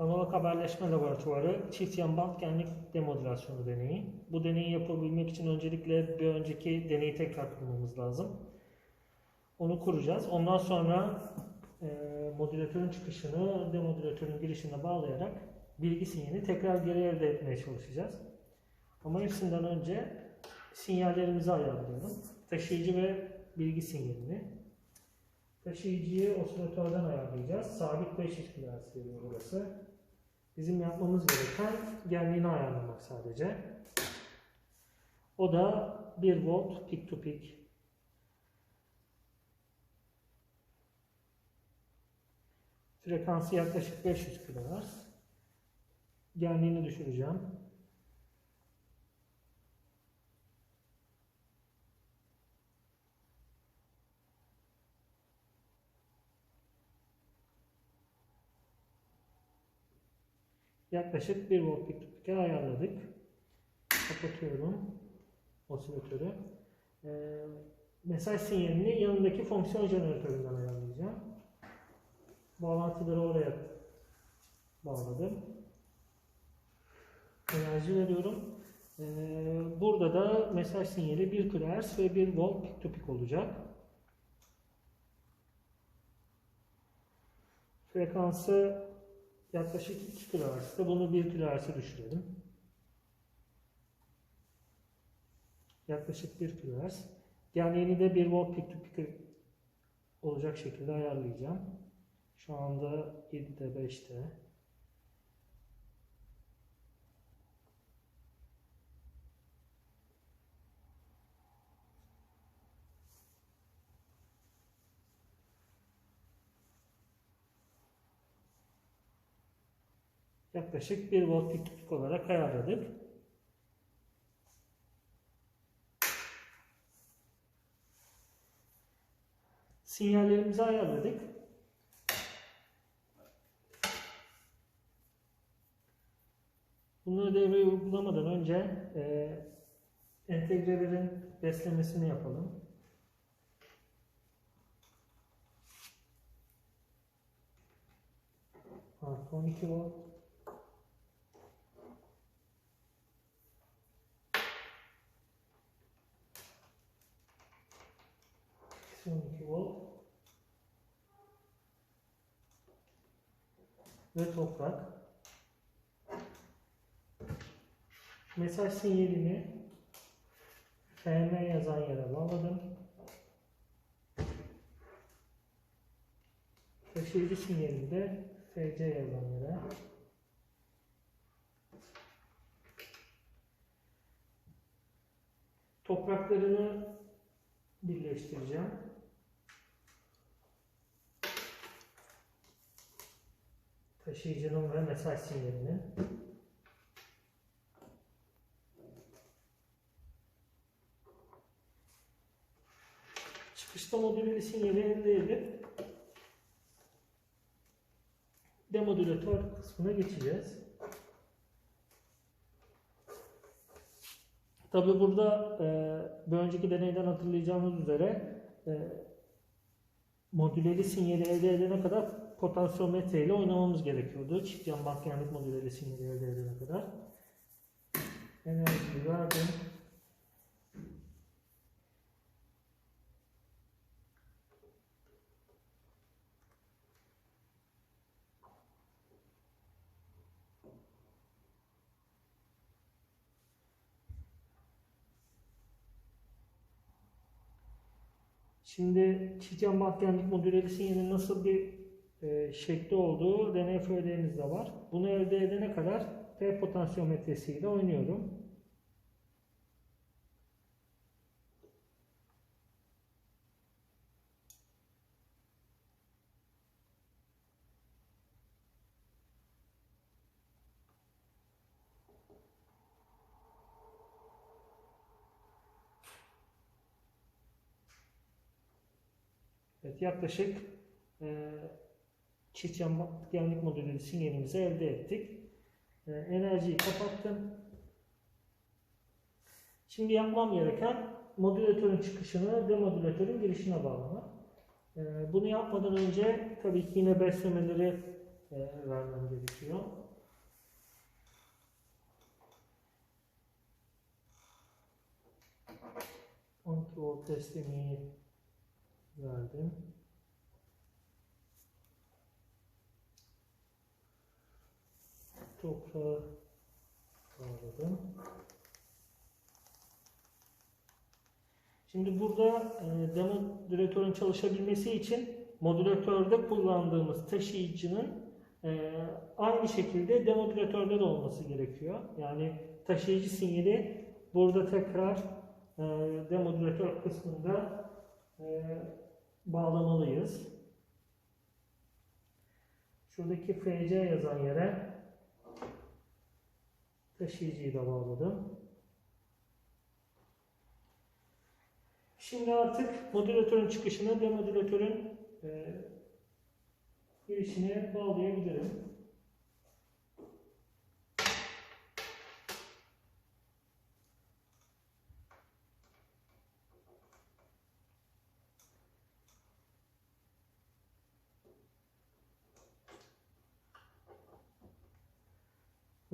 Analog Haberleşme Laboratuvarı çift yan genlik demodülasyonu deneyi. Bu deneyi yapabilmek için öncelikle bir önceki deneyi tekrar kurmamız lazım. Onu kuracağız. Ondan sonra e, modülatörün çıkışını demodülatörün girişine bağlayarak bilgi sinyalini tekrar geri elde etmeye çalışacağız. Ama hepsinden önce sinyallerimizi ayarlayalım. Taşıyıcı ve bilgi sinyalini. Taşıyıcıyı osilatörden ayarlayacağız. Sabit 500 kHz veriyor burası. Bizim yapmamız gereken genliğini ayarlamak sadece. O da 1 volt peak to peak. Frekansı yaklaşık 500 kHz. Genliğini düşüreceğim. Yaklaşık 1 volt peak to peak'e ayarladık. Kapatıyorum osilatörü. Ee, mesaj sinyalini yanındaki fonksiyon jeneratöründen ayarlayacağım. Bağlantıları oraya bağladım. Enerji veriyorum. Ee, burada da mesaj sinyali 1 kHz ve 1 volt peak to peak olacak. Frekansı yaklaşık 2 kHz'de bunu 1 kHz'e düşürelim. Yaklaşık 1 kHz. Genliğini de 1 volt peak to peak olacak şekilde ayarlayacağım. Şu anda 7'de 5'te. Yaklaşık 1 volt peak olarak ayarladık. Sinyallerimizi ayarladık. Bunları devreye uygulamadan önce e, entegrelerin beslemesini yapalım. Artı 12 volt. 12 volt. Ve toprak. Mesaj sinyalini FM yazan yere bağladım. Taşıyıcı sinyalini de FC yazan yere. Topraklarını birleştireceğim. Taşıyıcının ve mesaj sinyalinin. Çıkışta modülü sinyali elde edip demodülatör kısmına geçeceğiz. Tabi burada e, bir önceki deneyden hatırlayacağınız üzere e, modüleli sinyali elde edene kadar potansiyometre ile oynamamız gerekiyordu. Çift yan bakyanlık modüleli sinyali elde edene kadar. Enerjiyi verdim. Şimdi çift yan bakyanlık modüleli sinyalin nasıl bir e, şekli olduğu deney örneğimizde var. Bunu elde edene kadar P potansiyometresiyle oynuyorum. Evet, yaklaşık e, çift yan genlik modülü sinyalimizi elde ettik. E, enerjiyi kapattım. Şimdi yapmam gereken modülatörün çıkışını demodülatörün girişine bağlamak. E, bunu yapmadan önce tabii ki yine beslemeleri e, vermem gerekiyor. Kontrol testimi verdim. Toprağı bağladım. Şimdi burada e, demodülatörün çalışabilmesi için modülatörde kullandığımız taşıyıcının e, aynı şekilde demodülatörde de olması gerekiyor. Yani taşıyıcı sinyali burada tekrar e, demodülatör kısmında e, bağlamalıyız. Şuradaki FC yazan yere taşıyıcıyı da bağladım. Şimdi artık modülatörün çıkışını demodülatörün e, girişine bağlayabilirim.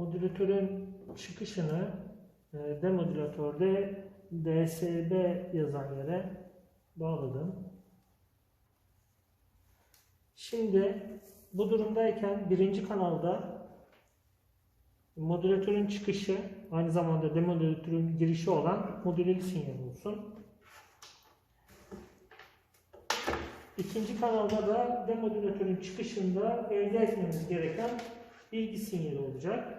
Modülatörün çıkışını e, demodülatörde DSB yazan yere bağladım. Şimdi bu durumdayken birinci kanalda modülatörün çıkışı aynı zamanda demodülatörün girişi olan modüleli sinyal olsun. İkinci kanalda da demodülatörün çıkışında elde etmemiz gereken bilgi sinyali olacak.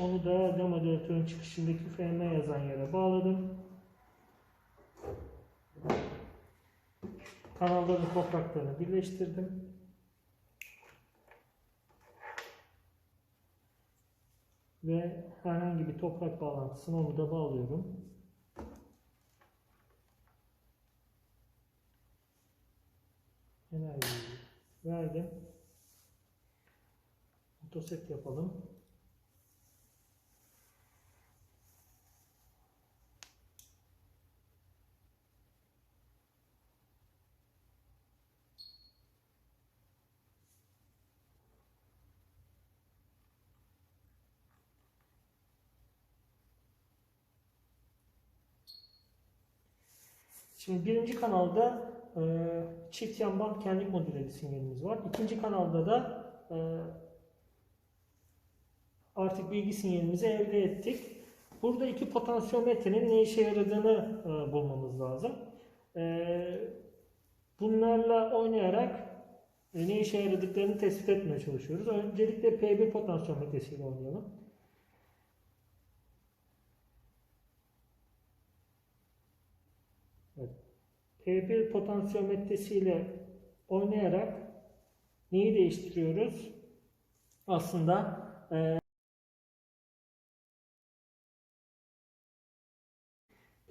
Onu da demodülatörün çıkışındaki FM yazan yere bağladım. Kanalların topraklarını birleştirdim. Ve herhangi bir toprak bağlantısını onu da bağlıyorum. Enerjiyi verdim. Otoset yapalım. Şimdi birinci kanalda e, çift yan band kendi modüleli sinyalimiz var. İkinci kanalda da e, artık bilgi sinyalimizi elde ettik. Burada iki potansiyometrenin ne işe yaradığını e, bulmamız lazım. E, bunlarla oynayarak e, ne işe yaradıklarını tespit etmeye çalışıyoruz. Öncelikle P1 potansiyometresiyle oynayalım. Evet. P1 potansiyometresiyle oynayarak neyi değiştiriyoruz? Aslında e,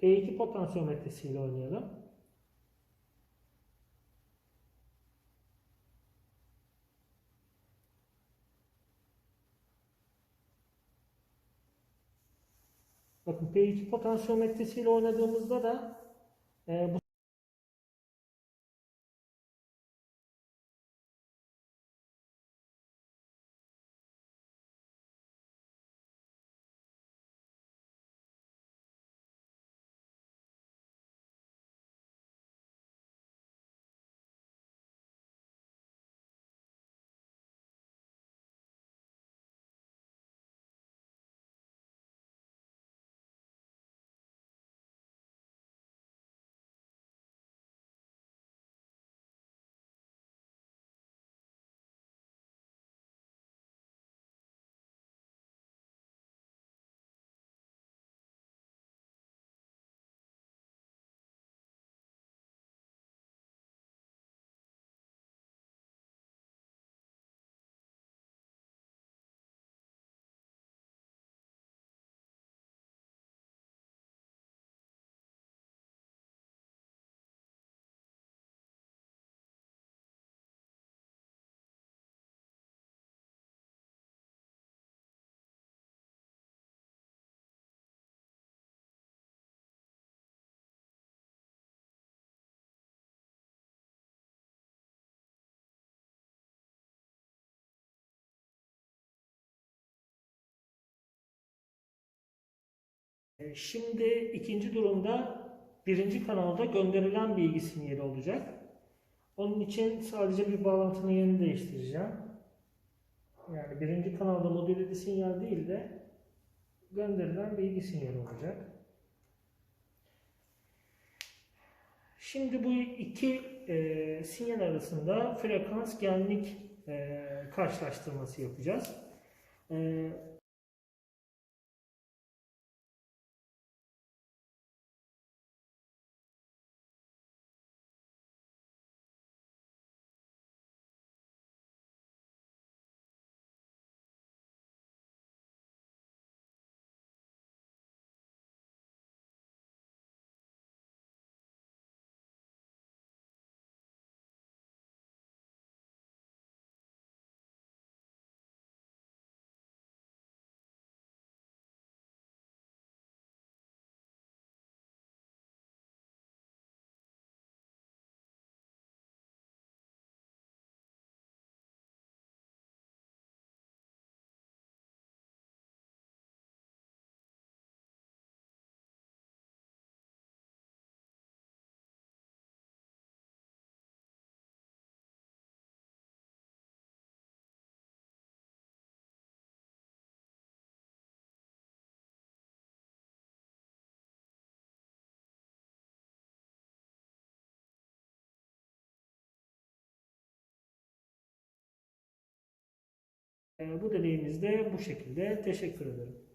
P2 potansiyometresiyle oynayalım. Bakın P2 potansiyometresiyle oynadığımızda da e, Şimdi ikinci durumda birinci kanalda gönderilen bilgi sinyali olacak. Onun için sadece bir bağlantının yerini değiştireceğim. Yani birinci kanalda modüllü sinyal değil de gönderilen bilgi sinyali olacak. Şimdi bu iki e, sinyal arasında frekans genlik e, karşılaştırması yapacağız. E, e, bu deneyimizde bu şekilde. Teşekkür ederim.